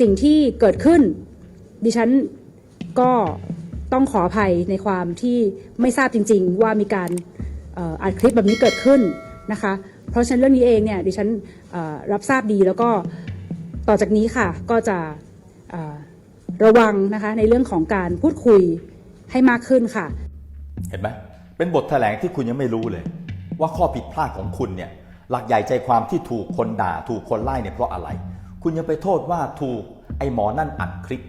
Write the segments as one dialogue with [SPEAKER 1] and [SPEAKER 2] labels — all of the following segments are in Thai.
[SPEAKER 1] สิ่งที่เกิดขึ้น ดิฉันก็ต้องขออภัยในความที่ไม่ทราบจริง ๆ ว่ามีการอัดคลิปแบบนี้เกิดขึ้นนะคะ เพราะฉะนั้นเรื่องนี้เองเนี่ยดิฉันรับทราบดีแล้วก็ต่อจากนี้ค่ะก็จะระวังนะคะในเรื่องของการพูดคุยให้มากขึ้นค่ะ
[SPEAKER 2] เห็นไหมเป็นบทแถลงที่คุณยังไม่รู้เลย ว่าข้อผิดพลาดของคุณเนี่ยหลักใหญ่ใจความที่ถูกคนด่า ถูกคนไล่เนี่ยเพราะอะไร คุณยังไปโทษว่าถูกไอ้หมอนั่นอัดคลิป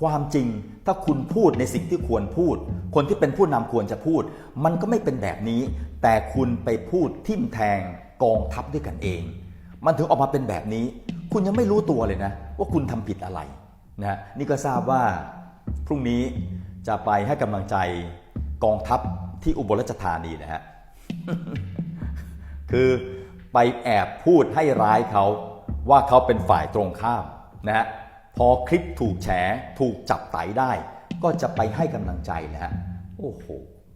[SPEAKER 2] ความจริงถ้าคุณพูดในสิ่งที่ควรพูด คนที่เป็นผู้นำควรจะพูด มันก็ไม่เป็นแบบนี้ แต่คุณไปพูดทิ่มแทงกองทัพด้วยกันเอง มันถึงออกมาเป็นแบบนี้ คุณยังไม่รู้ตัวเลยนะ ว่าคุณทำผิดอะไรนะฮะนี่ก็ทราบว่าพรุ่งนี้จะไปให้กำลังใจกองทัพที่อุบลราชธานีนะฮะคือไปแอบพูดให้ร้ายเขา ว่าเขาเป็นฝ่ายตรงข้ามนะฮะพอคลิปถูกแฉถูกจับไตได้ ก็จะไปให้กำลังใจนะฮะโอ้โห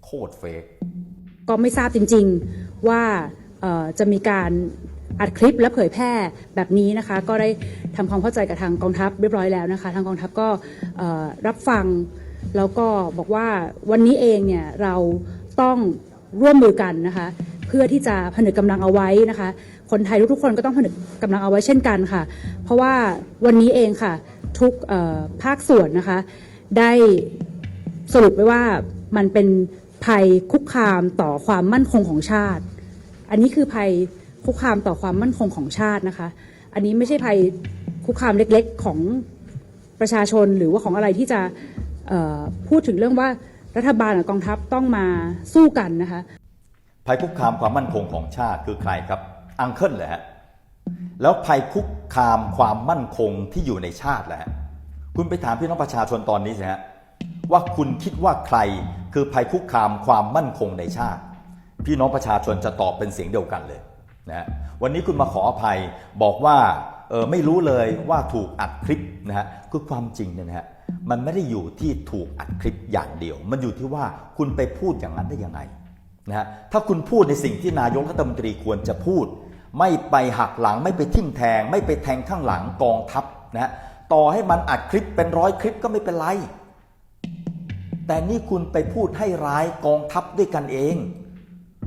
[SPEAKER 2] โคตรเฟก
[SPEAKER 1] ก็ไม่ทราบจริง ๆว่าจะมีการอัดคลิปและเผยแพร่แบบนี้นะคะ ก็ได้ทำความเข้าใจกับทางกองทัพเรียบร้อยแล้วนะคะ ทางกองทัพก็รับฟัง แล้วก็บอกว่าวันนี้เองเนี่ยเราต้องร่วมมือกันนะคะ เพื่อที่จะผนึกกำลังเอาไว้นะคะ คนไทยทุกๆคนก็ต้องผนึกกำลังเอาไว้เช่นกันค่ะ เพราะว่าวันนี้เองค่ะทุกภาคส่วนนะคะ ได้สรุปไว้ว่ามันเป็นภัยคุกคามต่อความมั่นคงของชาติ อันนี้คือภัยคุกคามต่อความมั่นคงของชาตินะคะ อันนี้ไม่ใช่ภัยคุกคามเล็กๆของประชาชนหรือว่าของอะไรที่จะพูดถึงเรื่องว่ารัฐบาลกับกองทัพต้องมาสู้กันนะคะ
[SPEAKER 2] ภัยคุกคามความมั่นคงของชาติคือใครครับอังเคิลเหรอฮะแล้วภัยคุกคามความมั่นคงที่อยู่ในชาติแหละฮะคุณไปถามพี่น้องประชาชนตอนนี้สิฮะว่าคุณคิดว่าใครคือภัยคุกคามความมั่นคงในชาติ พี่น้องประชาชนจะตอบเป็นเสียงเดียวกันเลยนะฮะวันนี้คุณมาขออภัยบอกว่าเออไม่รู้เลยว่าถูกอัดคลิปนะฮะคือความจริงเนี่ยนะฮะมันไม่ได้อยู่ที่ถูกอัดคลิปอย่างเดียว มันอยู่ที่ว่าคุณไปพูดอย่างนั้นได้ยังไง นะฮะถ้าคุณพูดในสิ่งที่นายกรัฐมนตรีควรจะพูด ไม่ไปหักหลังไม่ไปทิ่มแทง ไม่ไปแทงข้างหลังกองทัพนะฮะต่อให้มันอัดคลิปเป็นร้อยคลิปก็ไม่เป็นไร แต่นี่คุณไปพูดให้ร้ายกองทัพด้วยกันเอง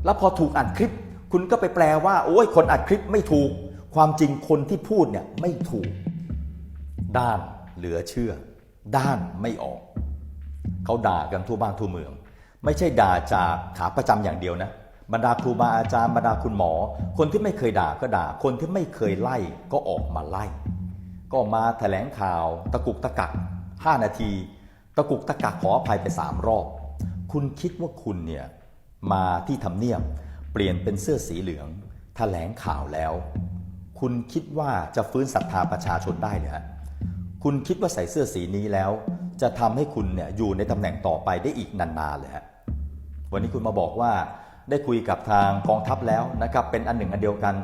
[SPEAKER 2] แล้วพอถูกอัดคลิป คุณก็ไปแปลว่า โอ้ยคนอัดคลิปไม่ถูก ความจริงคนที่พูดเนี่ยไม่ถูก ด้านเหลือเชื่อ ด้านไม่ออก เขาด่ากันทั่วบ้านทั่วเมือง ไม่ใช่ด่าจากขาประจำอย่างเดียวนะบรรดาครูบาอาจารย์บรรดาคุณหมอ คนที่ไม่เคยด่าก็ด่า คนที่ไม่เคยไล่ก็ออกมาไล่ ก็มาแถลงข่าว ตะกุกตะกัก 5 นาที ตะกุกตะกักขออภัยไป 3 รอบ คุณคิดว่าคุณเนี่ยมาที่ทำเนียบเปลี่ยนเป็นเสื้อสีเหลือง แถลงข่าวแล้ว คุณคิดว่าจะฟื้นศรัทธาประชาชนได้เหรอฮะคุณคิดว่าใส่เสื้อสีนี้แล้ว จะทำให้คุณเนี่ยอยู่ในตำแหน่งต่อไปได้อีกนานๆเลยฮะ วันนี้คุณมาบอกว่าได้คุยกับทางกองทัพแล้วนะครับเป็นอันหนึ่งอันเดียวกัน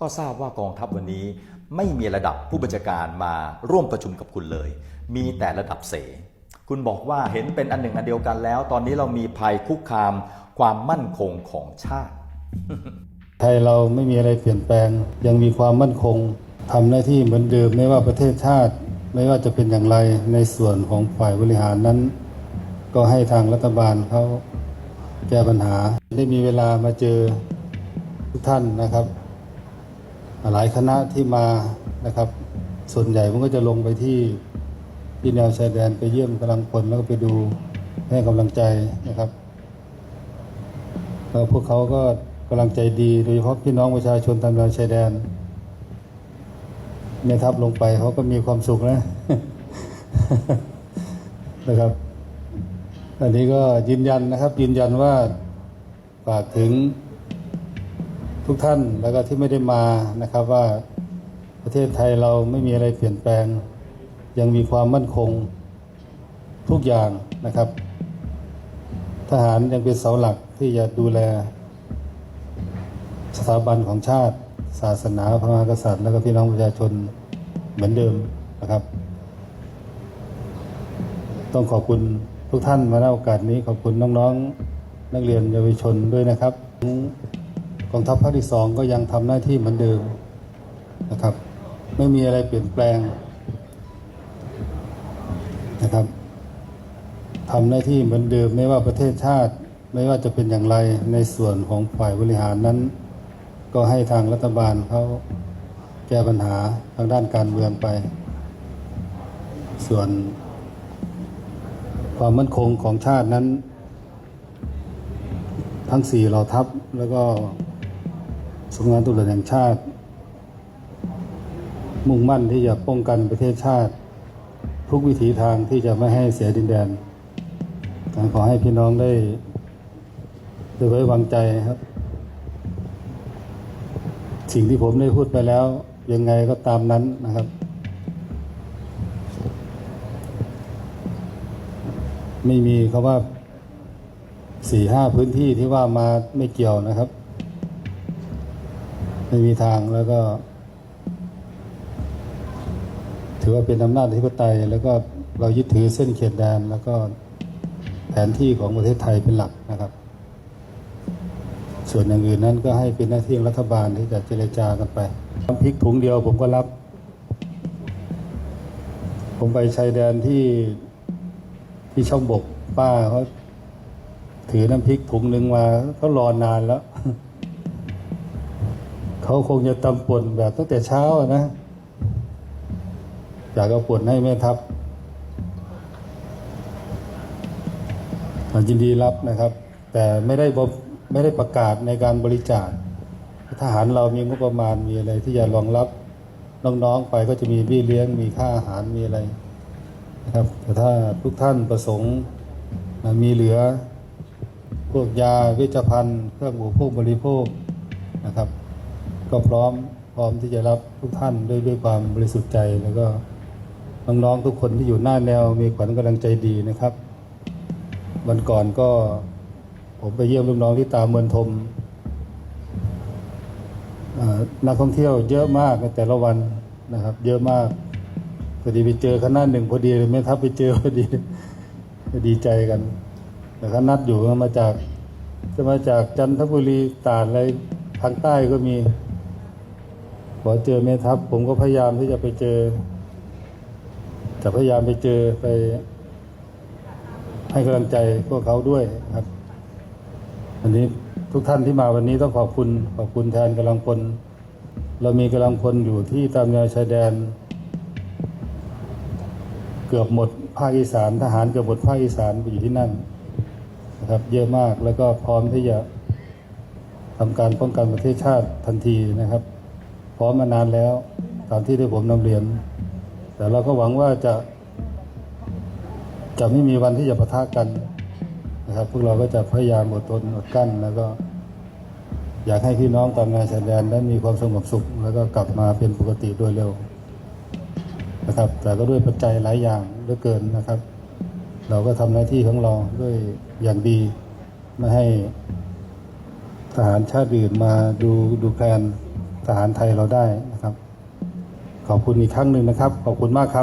[SPEAKER 2] ก็ทราบว่ากองทัพวันนี้ไม่มีระดับผู้บัญชาการมาร่วมประชุมกับคุณเลย มีแต่ระดับเส คุณบอกว่าเห็นเป็นอันหนึ่งอันเดียวกันแล้ว ตอนนี้เรามีภัยคุกคามความมั่นคงของชาติ
[SPEAKER 3] ไทยเราไม่มีอะไรเปลี่ยนแปลง ยังมีความมั่นคงทำหน้าที่เหมือนเดิมไม่ว่าประเทศชาติ ไม่ว่าจะเป็นอย่างไรในส่วนของฝ่ายบริหารนั้น ก็ให้ทางรัฐบาลเขา แก้ปัญหา ได้มีเวลามาเจอทุกท่านนะครับ หลายคณะที่มานะครับ ส่วนใหญ่ผมก็จะลงไปที่ที่แนวชายแดนไปเยี่ยมกำลังพลแล้วก็ไปดูให้กำลังใจนะครับแล้วพวกเขาก็กำลังใจดีโดยเฉพาะพี่น้องประชาชนตามแนวชายแดนเนี่ยครับลงไปเขาก็มีความสุขนะนะครับ อันนี้ก็ยืนยันนะครับ ยืนยันว่าฝากถึงทุกท่านแล้วก็ที่ไม่ได้มานะครับว่าประเทศไทยเราไม่มีอะไรเปลี่ยนแปลง ยังมีความมั่นคงทุกอย่างนะครับ ทหารยังเป็นเสาหลักที่จะดูแล สถาบันของชาติ ศาสนาพระมหากษัตริย์ และก็พี่น้องประชาชนเหมือนเดิมนะครับ ต้องขอบคุณ ทุกท่านมาในโอกาสนี้ขอบคุณน้องๆ นักเรียนเยาวชนด้วยนะครับกองทัพภาคที่สองก็ยังทำหน้าที่เหมือนเดิมนะครับ ไม่มีอะไรเปลี่ยนแปลงนะครับทำหน้าที่เหมือนเดิมไม่ว่าประเทศชาติไม่ว่าจะเป็นอย่างไรในส่วนของฝ่ายบริหารนั้น ก็ให้ทางรัฐบาลเขาแก้ปัญหาทางด้านการเมืองไป ส่วน ความมั่นคงของชาตินั้น ทั้งสี่เหล่าทัพแล้วก็สำนักงานตำรวจแห่งชาติ มุ่งมั่นที่จะป้องกันประเทศชาติ ทุกวิถีทางที่จะไม่ให้เสียดินแดนการขอให้พี่น้องได้ได้ไว้วางใจครับ สิ่งที่ผมได้พูดไปแล้วยังไงก็ตามนั้นนะครับ ไม่มีคำว่าสี่ห้าพื้นที่ที่ว่ามาไม่เกี่ยวนะครับ ไม่มีทางแล้วก็ ถือว่าเป็นอำนาจอธิปไตย แล้วก็เรายึดถือเส้นเขตแดน แล้วก็แผนที่ของประเทศไทยเป็นหลักนะครับ ส่วนอย่างอื่นนั้นก็ให้เป็นหน้าที่ของรัฐบาลที่จะเจรจากันไปน้ำพริกถุงเดียวผมก็รับ ผมไปชายแดนที่ ที่ช่องบกป้าเขาถือน้ำพริกถุงหนึ่งมาเขารอนานแล้ว เขาคงจะตำป่นแบบตั้งแต่เช้านะอยากเอาป่นให้แม่ทัพยินดีรับนะครับ แต่ไม่ได้บไม่ได้ประกาศในการบริจาคทหารเรามีงบประมาณมีอะไรที่จะรองรับน้องๆไปก็จะมีบี้เลี้ยงมีค่าอาหารมีอะไร นะครับแต่ถ้าทุกท่านประสงค์มีเหลือพวกยาเวชภัณฑ์เครื่องอุปโภคบริโภคนะครับ ก็พร้อมพร้อมที่จะรับทุกท่านด้วยด้วยความบริสุทธิ์ใจแล้วก็น้องๆทุกคนที่อยู่หน้าแนวมีขวัญกำลังใจดีนะครับ วันก่อนก็ผมไปเยี่ยมลูกน้องที่ตามเมืองทมนักท่องเที่ยวเยอะมากในแต่ละวันนะครับ เยอะมาก อดีไปเจอคณะหนึ่งพอดีเลยแม่ทัพไปเจอพอดีก็ดีใจกัน แต่เขานัดอยู่มาจาก จะมาจากจันทบุรีตาดอะไรทางใต้ก็มี ขอเจอแม่ทัพผมก็พยายามที่จะไปเจอจะพยายามไปเจอไป ให้กำลังใจพวกเขาด้วยครับวันนี้ทุกท่านที่มาวันนี้ต้องขอบคุณ ขอบคุณแทนกำลังพลเรามีกำลังพลอยู่ที่ตามแนวชายแดน เกือบหมดภาคอีสานทหารเกือบหมดภาคอีสานไปอยู่ที่นั่นนะครับเยอะมากแล้วก็พร้อมที่จะทำการป้องกันประเทศชาติทันทีนะครับ พร้อมมานานแล้วตามที่ได้ผมนำเรียน แต่เราก็หวังว่าจะ จะไม่มีวันที่จะปะทะกันนะครับ พวกเราก็จะพยายามอดทนอดกลั้น แล้วก็ อยากให้พี่น้องตามแนวชายแดนได้มีความสงบสุข แล้วก็กลับมาเป็นปกติโดยเร็ว นะครับ แต่ก็ด้วยปัจจัยหลายอย่างเหลือเกินนะครับ เราก็ทำหน้าที่ของเราด้วยอย่างดีไม่ให้ทหารชาติอื่นมาดูดูแคลนทหารไทยเราได้นะครับ ขอบคุณอีกครั้งหนึ่งนะครับ ขอบคุณมากครับ